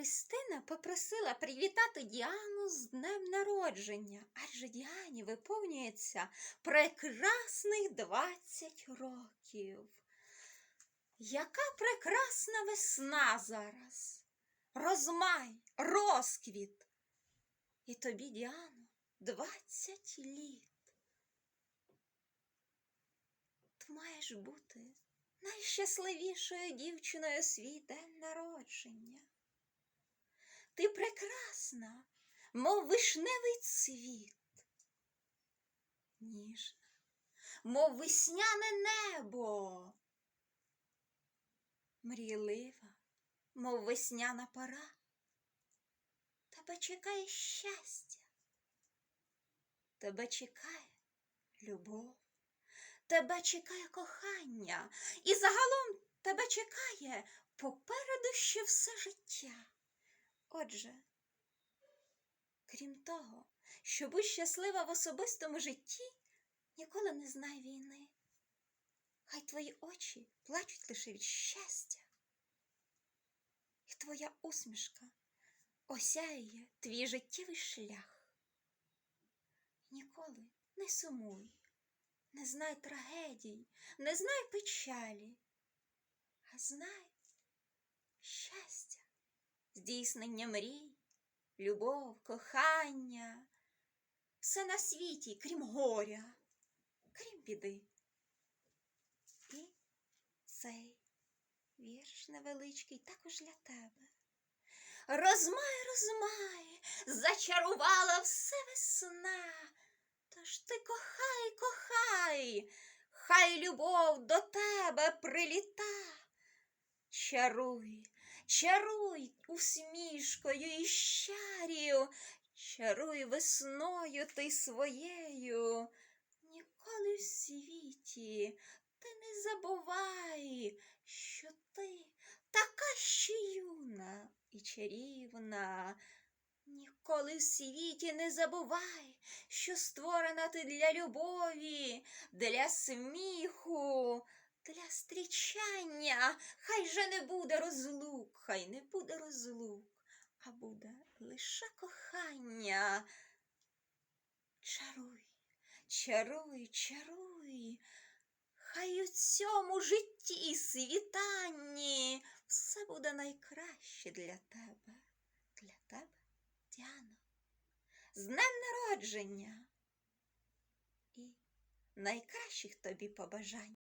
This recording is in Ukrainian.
Христина попросила привітати Діану з днем народження, адже Діані виповнюється прекрасних 20 років. Яка прекрасна весна зараз! Розмай, розквіт. І тобі, Діано, 20 літ. Ти маєш бути найщасливішою дівчиною свій день народження. Ти прекрасна, мов вишневий цвіт, ніжна, мов весняне небо, мрійлива, мов весняна пора. Тебе чекає щастя, тебе чекає любов, тебе чекає кохання, і загалом тебе чекає попереду ще все життя. Отже, крім того, що будь щаслива в особистому житті, ніколи не знай війни. Хай твої очі плачуть лише від щастя, і твоя усмішка осяє твій життєвий шлях. Ніколи не сумуй, не знай трагедій, не знай печалі, а знай щастя, здійснення мрій, любов, кохання, все на світі, крім горя, крім біди. І цей вірш невеличкий також для тебе. Розмай, розмай, зачарувала все весна. Тож ти кохай, кохай, хай любов до тебе приліта. Чаруй, чаруй усмішкою і щарію, чаруй весною ти своєю. Ніколи в світі ти не забувай, що ти така ще юна і чарівна. Ніколи в світі не забувай, що створена ти для любові, для сміху, для зустрічання. Хай же не буде розлук, хай не буде розлук, а буде лише кохання. Чаруй, чаруй, чаруй. Хай у цьому житті світанні все буде найкраще для тебе, для тебе, Діано, з днем народження і найкращих тобі побажань.